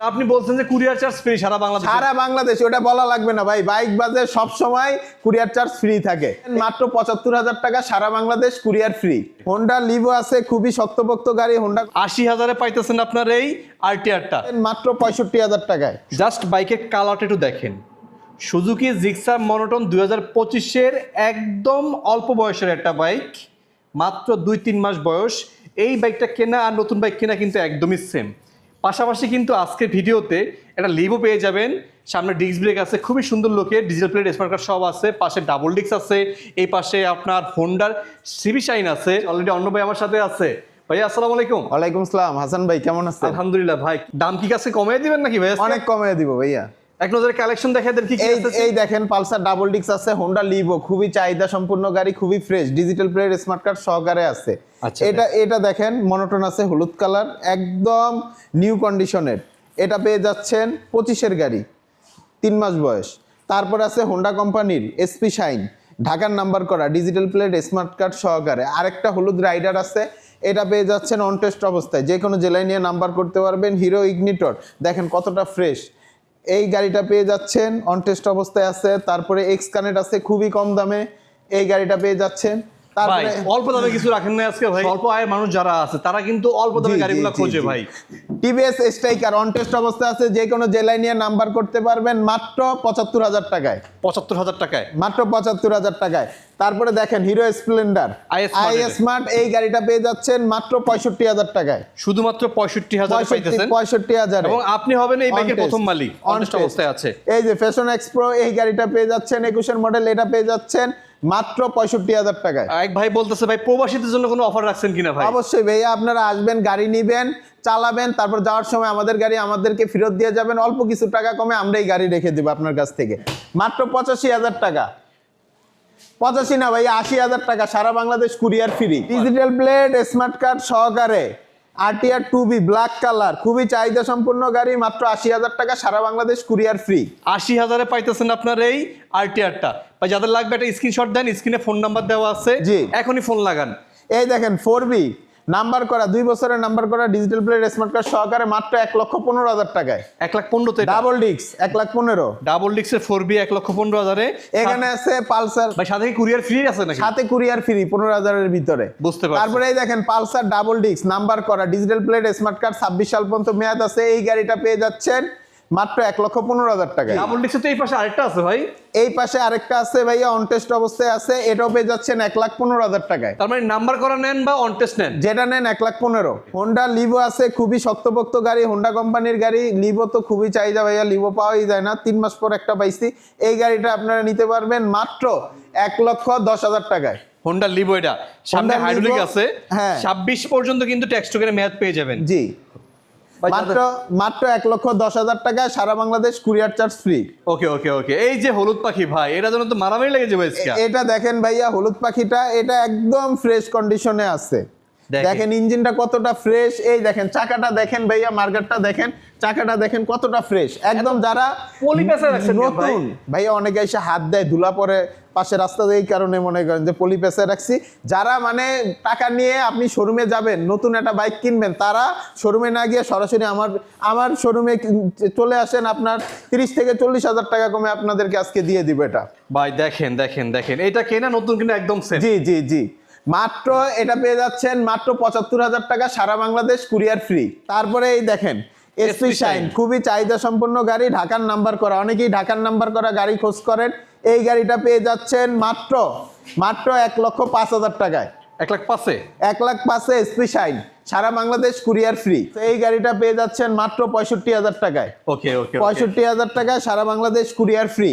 আপনি বলছেন যে কুরিয়ার চার্জ ফ্রি সারা বাংলাদেশ? সারা বাংলাদেশ ওটা বলা লাগবে না ভাই। বাইক বাজে সব সময় কুরিয়ার চার্জ ফ্রি থাকে। মাত্র পঁচাত্তর হাজার টাকা সারা Bangladesh courier free Honda Livo আছে খুবই শক্তপোক্ত গাড়ি হোন্ডা আশি হাজারে পাইতেছেন আপনার এই আরটিআরটা মাত্র পঁয়ষট্টি হাজার টাকায়। জাস্ট বাইকের কালারটা একটু দেখেন। সুজুকি জিক্সার মনোটন দুই হাজার পঁচিশের একদম অল্প বয়সের একটা বাইক মাত্র দুই তিন মাস বয়স। এই বাইকটা কেনা আর নতুন বাইক কেনা কিন্তু একদমই সেম পাশাপাশি কিন্তু আজকে ভিডিওতে একটা লিভও পেয়ে যাবেন। সামনে ডিস্ক ব্রেক আছে খুবই সুন্দর লোকের ডিজিটাল প্লেট স্মার্ট কার্ড সব আছে পাশে ডাবল ডিস্ক আছে এই পাশে আপনার হোন্ডার সিবি শাইন আছে অলরেডি অন্য ভাই আমার সাথে আছে। ভাইয়া আসসালামু আলাইকুম। ওয়ালাইকুম আসসালাম। হাসান ভাই কেমন আছেন? আলহামদুলিল্লাহ ভাই দাম কি কাছে কমিয়ে দিবেন নাকি ভাই অনেক কমে দিব ভাইয়া। এক নজরে কালেকশন দেখা দেন কি কি আছে? এই দেখেন পালসার ডাবল ডিক্স আছে হোন্ডা লিভো খুবই চাহিদা সম্পূর্ণ গাড়ি খুবই fresh digital plate smart card সহকারে আছে। আচ্ছা, এটা এটা দেখেন মনোটন আছে হলুদ কালার একদম নিউ কন্ডিশনের এটা পেয়ে যাচ্ছেন পঁচিশের গাড়ি তিন মাস বয়স। তারপর আছে হোন্ডা কোম্পানির এসপি শাইন ঢাকার নাম্বার করা ডিজিটাল প্লেট স্মার্ট কার্ড সহকারে। আরেকটা হলুদ রাইডার আছে এটা পেয়ে যাচ্ছেন অন টেস্ট অবস্থায়। যে কোনো জেলায় নিয়ে নাম্বার করতে পারবেন হিরো ইগনিটর দেখেন কতটা ফ্রেশ এই গাড়িটা পেয়ে যাচ্ছেন অন টেস্ট অবস্থায় আছে, তারপরে এক্স কানেক্ট আছে খুবই কম দামে, এই গাড়িটা পেয়ে যাচ্ছেন। তারপরে অল্প দামে কিছু রাখেন না আজকে ভাই। অল্প আয়ের মানুষ যারা আছে তারা কিন্তু অল্প দামে গাড়িগুলো খোঁজে ভাই। টিভিএস স্ট্রাইকার অন টেস্ট অবস্থায় আছে যে কোনো জেলায় নিয়ে নাম্বার করতে পারবেন মাত্র পঁচাত্তর হাজার টাকায়। পঁচাত্তর হাজার টাকায়? মাত্র পঁচাত্তর হাজার টাকায়। তারপরে দেখেন হিরো স্প্লেন্ডার আই স্মার্ট এই গাড়িটা পেয়ে যাচ্ছেন মাত্র পঁয়ষট্টি হাজার টাকায়। শুধুমাত্র পঁয়ষট্টি হাজার পঁয়ষট্টি হাজার। এবং আপনি হবেন এই বাইকের প্রথম মালিক। অনেস্ট অবস্থায় আছে। এই যে ফ্যাশন এক্সপ্রো এই গাড়িটা পেয়ে যাচ্ছেন একুশের মডেল এটা পেয়ে যাচ্ছেন মাত্র পঁয়ষট্টি হাজার টাকায়। এক ভাই বলতেছে ভাই প্রবাসীদের জন্য কোনো অফার রাখছেন কিনা ভাই? অবশ্যই ভাইয়া আপনারা আসবেন গাড়ি নিবেন চালাবেন তারপর যাওয়ার সময় আমাদের গাড়ি আমাদেরকে ফেরত দিয়ে যাবেন। অল্প কিছু টাকা কমে আমরাই গাড়ি রেখে দেবো আপনার কাছ থেকে। মাত্র পঁচাশি হাজার টাকা। পঁচাশি না ভাইয়া আশি হাজার টাকা সারা Bangladesh courier free. Digital plate smart card সহকারে। RTR two B black colour খুবই চাহিদা সম্পূর্ণ গাড়ি মাত্র আশি হাজার টাকা সারা বাংলাদেশ কুরিয়ার ফ্রি আশি হাজারে পাইতেছেন আপনার এই আরটিআরটা বা যাদের লাগবে একটা স্ক্রিনশট দেন স্ক্রিনে ফোন নাম্বার দেওয়া আছে। জি। এখনই ফোন লাগান। এই দেখেন ফোর বি নাম্বার করা দুই বছরের নাম্বার করা ডিজিটাল প্লেট স্মার্ট কার্ড সহকারে মাত্র এক লক্ষ পনেরো হাজার টাকায়। এক লাখ পনেরোতে ডাবল ডিক্স এক লাখ পনেরো। ডাবল ডিক্সের ফোর বি এক লক্ষ পনেরো হাজারে। এখানে আছে পালসার। ভাই সাথে কুরিয়ার ফ্রি আছে নাকি? সাথে কুরিয়ার ফ্রি পনেরো হাজারের ভিতরে। বুঝতে পারছি। তারপরে এই দেখেন পালসার ডাবল ডিক্স নাম্বার করা ডিজিটাল প্লেট স্মার্ট কার্ড ছাব্বিশ সাল পর্যন্ত মেয়াদ আছে এই গাড়িটা পেয়ে যাচ্ছেন। মাত্র এক লক্ষ পনেরো হাজার ডাবল তো এই পাশে আরেকটা আছে ভাই। এই পাশে আরেকটা আছে ভাইয়া অন টেস্ট অবস্থায় আছে। এটাও পেয়ে যাচ্ছেন এক লাখ পনেরো হাজার টাকায়। তার মানে নাম্বার করা নেন বা অন টেস্ট নেন? যেটা নেন এক লাখ পনেরো। হোন্ডা লিভো আছে খুবই শক্তপোক্ত গাড়ি হোন্ডা কোম্পানির গাড়ি। লিভো তো খুবই চাহিদা ভাইয়া লিভো পাওয়াই যায় না। তিন মাস পর একটা পাইছি। এই গাড়িটা আপনারা নিতে পারবেন মাত্র এক লক্ষ দশ হাজার টাকায়। হোন্ডা লিভো এটা। সামনে হাইড্রোলিক আছে। হ্যাঁ। ছাব্বিশ পর্যন্ত কিন্তু ট্যাক্স টোকেনের মেয়াদ পেয়ে যাবেন। জি। মাত্র মাত্র এক লক্ষ দশ হাজার টাকায় সারা Bangladesh courier charge free okay okay okay এই যে হলুদ পাখি ভাই এটা জন্য তো মারামারি লেগেছে এটা দেখেন ভাইয়া হলুদ পাখিটা এটা একদম ফ্রেশ কন্ডিশনে আছে। দেখেন। ইঞ্জিনটা কতটা ফ্রেশ এই দেখেন চাকাটা দেখেন ভাইয়া মার্কেটটা দেখেন। চাকাটা দেখেন কতটা ফ্রেশ একদম যারা? নতুন ভাইয়া অনেকে এসে হাত দেয় ধুলা পরে পাশে রাস্তা দিয়ে এই কারণে মনে করেন যে পলি পেঁচে রাখছি। যারা মানে টাকা নিয়ে আপনি শোরুমে যাবেন নতুন একটা বাইক কিনবেন তারা শোরুমে না গিয়ে সরাসরি আমার আমার শোরুমে চলে আসেন আপনার তিরিশ থেকে চল্লিশ হাজার টাকা কমে আপনাদেরকে আজকে দিয়ে দিব এটা। ভাই দেখেন দেখেন দেখেন। এটা কেনা নতুন কিনা একদম জি জি জি। মাত্র এটা পেয়ে যাচ্ছেন মাত্র পঁচাত্তর হাজার টাকা সারা বাংলাদেশ কুরিয়ার ফ্রি। তারপরে এই দেখেন এসপি। শাইন খুবই চাহিদা সম্পন্ন গাড়ি ঢাকার নাম্বার করা। অনেকেই ঢাকার নাম্বার করা গাড়ি খোঁজ করেন। এই গাড়িটা পেয়ে যাচ্ছেন মাত্র মাত্র এক লক্ষ পাঁচ হাজার টাকায়। এক লাখ পাঁচে? এক লাখ পাঁচে এসপি শাইন সারা বাংলাদেশ কুরিয়ার ফ্রি। এই গাড়িটা পেয়ে যাচ্ছেন মাত্র পঁয়ষট্টি হাজার টাকায়। ওকে ওকে পঁয়ষট্টি হাজার টাকায় সারা বাংলাদেশ কুরিয়ার ফ্রি।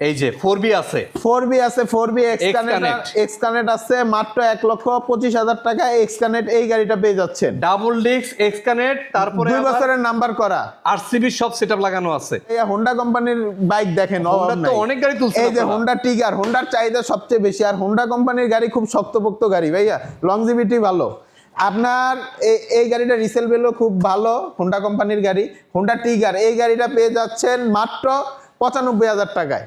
এই যে ফোর বি আছে। ফোর বি আছে four B X Xcanet। Connect আছে মাত্র এক লক্ষ পঁচিশ হাজার টাকা এক্স কানেক্ট এই গাড়িটা পেয়ে যাচ্ছেন। ডাবল ডিক্স এক্স কানেক্ট তারপরে দুই বছরের নাম্বার করা। আরসিবি সব সেটআপ লাগানো আছে। এই হোন্ডা কোম্পানির বাইক দেখেন হোন্ডার তো অনেক গাড়ি তুলছেন এই যে। হোন্ডা টিগার হোন্ডার চাহিদা সবচেয়ে বেশি। আর হোন্ডা কোম্পানির গাড়ি খুব শক্তপোক্ত গাড়ি ভাইয়া। লংজিভিটি ভালো। আপনার এই গাড়িটা রিসেল ভ্যালু খুব ভালো হোন্ডা কোম্পানির গাড়ি। হোন্ডা টিগার এই গাড়িটা পেয়ে যাচ্ছেন মাত্র পঁচানব্বই হাজার টাকায়।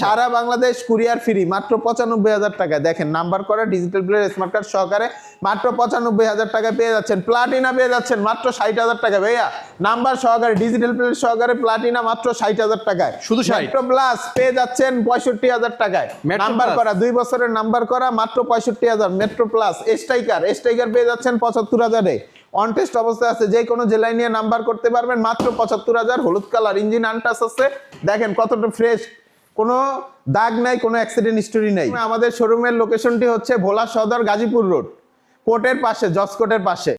সারা বাংলাদেশ কুরিয়ার ফ্রি মাত্র পঁচানব্বই হাজার টাকা দেখেন নাম্বার করা ডিজিটাল প্লেয়ার স্মার্ট কার্ড সহকারে মাত্র পঁচানব্বই হাজার টাকা পেয়ে যাচ্ছেন। প্লাটিনা পেয়ে যাচ্ছেন মাত্র ষাট হাজার টাকা ভাইয়া নাম্বার সহকারে ডিজিটাল প্লেয়ার সহকারে প্লাটিনা মাত্র ষাট হাজার টাকায়। শুধু মেট্রো প্লাস পেয়ে যাচ্ছেন পঁয়ষট্টি হাজার টাকায়। নাম্বার করা দুই বছরের নাম্বার করা মাত্র পঁয়ষট্টি হাজার। মেট্রো প্লাস স্ট্রাইকার স্ট্রাইকার পেয়ে যাচ্ছেন পঁচাত্তর হাজারে। অন টেস্ট অবস্থায় আছে যে কোনো জেলায় নিয়ে নাম্বার করতে পারবেন। মাত্র পঁচাত্তর হাজার হলুদ কালার ইঞ্জিন আনটাস আছে। দেখেন কতটা ফ্রেশ কোনো দাগ নাই, কোনো অ্যাক্সিডেন্ট স্টোরি নাই। আমাদের শোরুমের লোকেশনটি হচ্ছে ভোলা সদর গাজীপুর রোড কোর্টের পাশে, জজ কোর্টের পাশে।